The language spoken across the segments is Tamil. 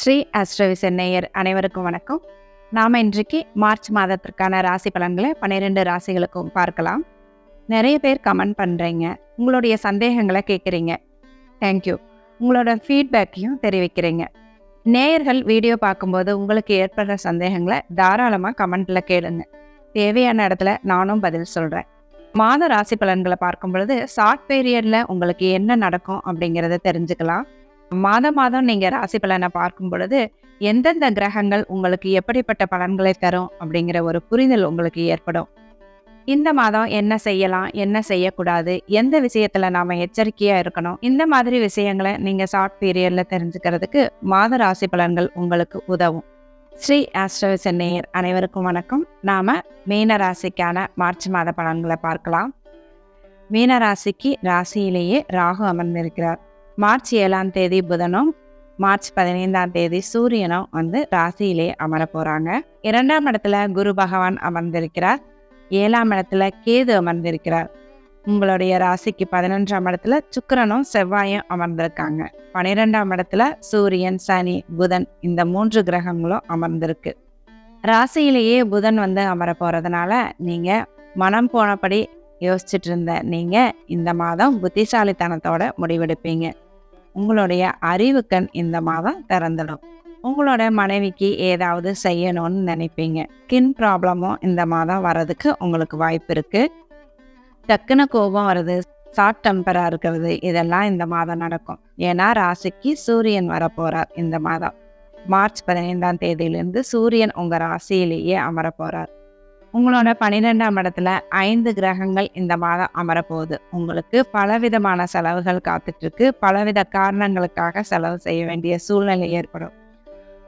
ஸ்ரீ அஸ்ட்ரவிசன் நேயர் அனைவருக்கும் வணக்கம். நாம இன்றைக்கு மார்ச் மாதத்திற்கான ராசி பலன்களை பன்னிரெண்டு ராசிகளுக்கும் பார்க்கலாம். நிறைய பேர் கமெண்ட் பண்ணுறீங்க உங்களுடைய சந்தேகங்களை கேட்குறீங்க. தேங்க்யூ உங்களோட ஃபீட்பேக்கையும் தெரிவிக்கிறீங்க. நேயர்கள் வீடியோ பார்க்கும்போது உங்களுக்கு ஏற்படுற சந்தேகங்களை தாராளமாக கமெண்ட்டில் கேளுங்க. தேவையான இடத்துல நானும் பதில் சொல்கிறேன் மாத ராசி பலன்களை பார்க்கும் பொழுது ஷார்ட் பீரியடில் உங்களுக்கு என்ன நடக்கும் அப்படிங்கிறத தெரிஞ்சுக்கலாம். மாதம் மாதம் நீங்கள் ராசி பலனை பார்க்கும் பொழுது எந்தெந்த கிரகங்கள் உங்களுக்கு எப்படிப்பட்ட பலன்களை தரும் அப்படிங்கிற ஒரு புரிதல் உங்களுக்கு ஏற்படும். இந்த மாதம் என்ன செய்யலாம் என்ன செய்யக்கூடாது எந்த விஷயத்தில் நாம் எச்சரிக்கையாக இருக்கணும் இந்த மாதிரி விஷயங்களை நீங்கள் ஷார்ட் பீரியடில் தெரிஞ்சுக்கிறதுக்கு மாத ராசி பலன்கள் உங்களுக்கு உதவும். ஸ்ரீ ஆஸ்ட்ரோ சென்னையர் அனைவருக்கும் வணக்கம். நாம் மீன ராசிக்கான மார்ச் மாத பலன்களை பார்க்கலாம். மீன ராசிக்கு ராசியிலேயே ராகு அமர்ந்திருக்கிறார். மார்ச் ஏழாம் தேதி புதனும் மார்ச் பதினைந்தாம் தேதி சூரியனும் வந்து ராசியிலே அமர போறாங்க. இரண்டாம் இடத்துல குரு பகவான் அமர்ந்திருக்கிறார். ஏழாம் இடத்துல கேது அமர்ந்திருக்கிறார். உங்களுடைய ராசிக்கு பதினொன்றாம் இடத்துல சுக்கரனும் செவ்வாயும் அமர்ந்திருக்காங்க. பனிரெண்டாம் இடத்துல சூரியன் சனி புதன் இந்த மூன்று கிரகங்களும் அமர்ந்திருக்கு. ராசியிலேயே புதன் வந்து அமர போறதுனால நீங்க மனம் போனபடி யோசிச்சுட்டு இருந்த நீங்க இந்த மாதம் புத்திசாலித்தனத்தோட முடிவெடுப்பீங்க. உங்களுடைய அறிவுக்கண் இந்த மாதம் திறந்துடும். உங்களோட மனைவிக்கு ஏதாவது செய்யணும்னு நினைப்பீங்க. ஸ்கின் ப்ராப்ளமும் இந்த மாதம் வர்றதுக்கு உங்களுக்கு வாய்ப்பு இருக்கு. டக்குன கோபம் வருது ஷார்ட் டெம்பராக இருக்கிறது இதெல்லாம் இந்த மாதம் நடக்கும். ஏன்னா ராசிக்கு சூரியன் வரப்போறார் இந்த மாதம். மார்ச் பதினைந்தாம் தேதியிலிருந்து சூரியன் உங்கள் ராசியிலேயே அமர உங்களோட பன்னிரெண்டாம் இடத்துல ஐந்து கிரகங்கள் இந்த மாதம் அமரப்போகுது. உங்களுக்கு பலவிதமான செலவுகள் காத்துட்ருக்கு. பலவித காரணங்களுக்காக செலவு செய்ய வேண்டிய சூழ்நிலை ஏற்படும்.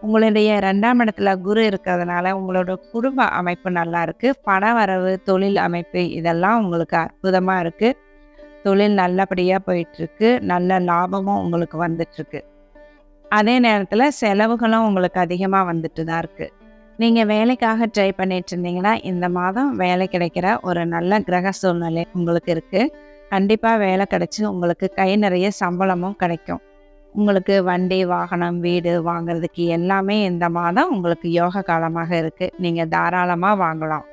உங்களுடைய ரெண்டாம் இடத்துல குரு இருக்கிறதுனால உங்களோட குடும்ப அமைப்பு நல்லா இருக்கு. பண வரவு தொழில் அமைப்பு இதெல்லாம் உங்களுக்கு அற்புதமாக இருக்கு. தொழில் நல்லபடியாக போயிட்டுருக்கு நல்ல லாபமும் உங்களுக்கு வந்துட்டுருக்கு அதே நேரத்தில் செலவுகளும் உங்களுக்கு அதிகமாக வந்துட்டு தான் இருக்குது நீங்கள் வேலைக்காக ட்ரை பண்ணிட்டு இருந்தீங்கன்னா இந்த மாதம் வேலை கிடைக்கிற ஒரு நல்ல கிரக சூழ்நிலை உங்களுக்கு இருக்குது கண்டிப்பாக வேலை கிடைச்சி உங்களுக்கு கை நிறைய சம்பளமும் கிடைக்கும். உங்களுக்கு வண்டி வாகனம் வீடு வாங்குறதுக்கு எல்லாமே இந்த மாதம் உங்களுக்கு யோக காலமாக இருக்குது நீங்கள் தாராளமாக வாங்கலாம்.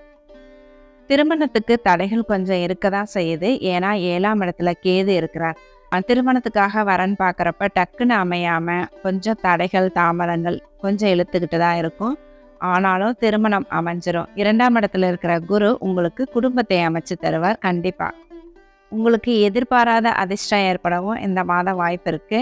திருமணத்துக்கு தடைகள் கொஞ்சம் இருக்க தான் செய்யுது. ஏன்னா ஏழாம் இடத்துல கேது இருக்கிறார். திருமணத்துக்காக வரன் பார்க்குறப்ப டக்குன்னு அமையாமல் கொஞ்சம் தடைகள் தாமதங்கள் கொஞ்சம் இழுத்துக்கிட்டு தான் இருக்கும். ஆனாலும் திருமணம் அமைஞ்சிரும். இரண்டாம் இடத்துல இருக்கிற குரு உங்களுக்கு குடும்பத்தை அமைச்சு தருவார். கண்டிப்பாக உங்களுக்கு எதிர்பாராத அதிர்ஷ்டம் ஏற்படவும் இந்த மாதம் வாய்ப்பு இருக்கு.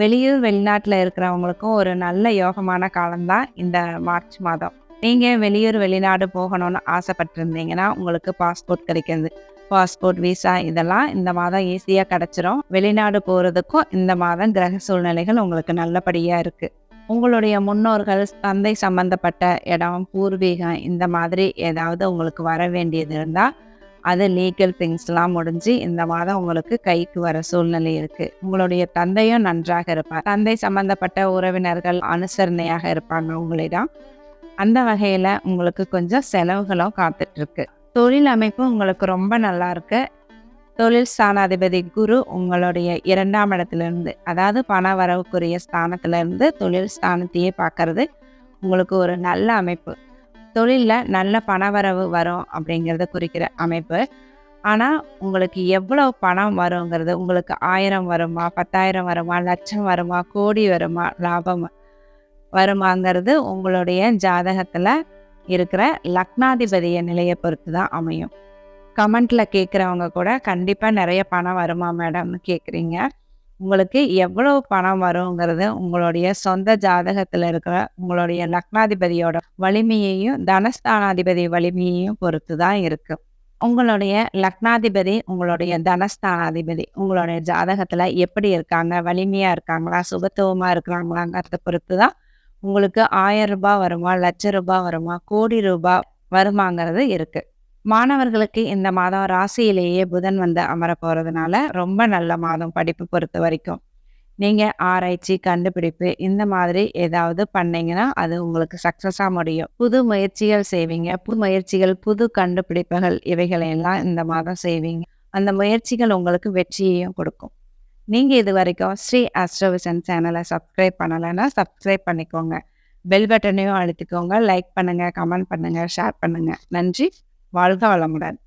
வெளியூர் வெளிநாட்டில் இருக்கிறவங்களுக்கும் ஒரு நல்ல யோகமான காலம்தான் இந்த மார்ச் மாதம். நீங்கள் வெளியூர் வெளிநாடு போகணும்னு ஆசைப்பட்டிருந்தீங்கன்னா உங்களுக்கு பாஸ்போர்ட் கிடைக்கிறது பாஸ்போர்ட் விசா இதெல்லாம் இந்த மாதம் ஈஸியாக கிடச்சிரும். வெளிநாடு போகிறதுக்கும் இந்த மாதம் கிரக சூழ்நிலைகள் உங்களுக்கு நல்லபடியாக இருக்குது உங்களுடைய முன்னோர்கள் தந்தை சம்பந்தப்பட்ட இடம் பூர்வீகம் இந்த மாதிரி ஏதாவது உங்களுக்கு வர வேண்டியது இருந்தால் அது லீகல் திங்ஸ்லாம் முடிஞ்சு இந்த மாதம் உங்களுக்கு கைக்கு வர சூழ்நிலை இருக்கு. உங்களுடைய தந்தையும் நன்றாக இருப்பார். தந்தை சம்பந்தப்பட்ட உறவினர்கள் அனுசரணையாக இருப்பாங்க உங்களிடம். அந்த வகையில் உங்களுக்கு கொஞ்சம் செலவுகளும் காத்துட்ருக்கு தொழில் அமைப்பு உங்களுக்கு ரொம்ப நல்லா இருக்குது தொழில் ஸ்தானாதிபதி குரு உங்களுடைய இரண்டாம் இடத்துலேருந்து அதாவது பண வரவுக்குரிய ஸ்தானத்திலேருந்து தொழில் ஸ்தானத்தையே பார்க்கறது உங்களுக்கு ஒரு நல்ல அமைப்பு. தொழிலில் நல்ல பணவரவு வரும் அப்படிங்கிறத குறிக்கிற அமைப்பு. ஆனால் உங்களுக்கு எவ்வளவு பணம் வருங்கிறது உங்களுக்கு ஆயிரம் வருமா பத்தாயிரம் வருமா லட்சம் வருமா கோடி வருமா லாபம் வருமாங்கிறது உங்களுடைய ஜாதகத்தில் இருக்கிற லக்னாதிபதிய நிலையை பொறுத்து தான் அமையும். கமெண்ட்ல கேட்குறவங்க கூட கண்டிப்பாக நிறைய பணம் வருமா மேடம்னு கேட்குறீங்க உங்களுக்கு எவ்வளவு பணம் வருங்கிறது உங்களுடைய சொந்த ஜாதகத்தில் இருக்கிற உங்களுடைய லக்னாதிபதியோட வலிமையையும் தனஸ்தானாதிபதி வலிமையையும் பொறுத்து தான் இருக்கு. உங்களுடைய லக்னாதிபதி உங்களுடைய தனஸ்தானாதிபதி உங்களுடைய ஜாதகத்தில் எப்படி இருக்காங்க வலிமையாக இருக்காங்களா சுகத்துவமாக இருக்கிறாங்களாங்கிறத பொறுத்து தான் உங்களுக்கு ஆயிரம் ரூபாய் வருமா லட்ச ரூபாய் வருமா கோடி ரூபாய் வருமாங்கிறது இருக்குது மாணவர்களுக்கு இந்த மாதம் ராசியிலேயே புதன் வந்து அமர போகிறதுனால ரொம்ப நல்ல மாதம் படிப்பு பொறுத்த வரைக்கும். நீங்கள் ஆராய்ச்சி கண்டுபிடிப்பு இந்த மாதிரி ஏதாவது பண்ணீங்கன்னா அது உங்களுக்கு சக்ஸஸாக முடியும். புது முயற்சிகள் செய்வீங்க. புது முயற்சிகள் புது கண்டுபிடிப்புகள் இவைகளை எல்லாம் இந்த மாதம் செய்வீங்க. அந்த முயற்சிகள் உங்களுக்கு வெற்றியையும் கொடுக்கும். நீங்கள் இது வரைக்கும் ஸ்ரீ ஆஸ்ட்ரோவிஷன் சேனலை சப்ஸ்கிரைப் பண்ணலைன்னா சப்ஸ்கிரைப் பண்ணிக்கோங்க. பெல் பட்டனையும் அழுத்திக்கோங்க. லைக் பண்ணுங்கள் கமெண்ட் பண்ணுங்கள் ஷேர் பண்ணுங்கள் நன்றி. வாழ்க வளமுடன்.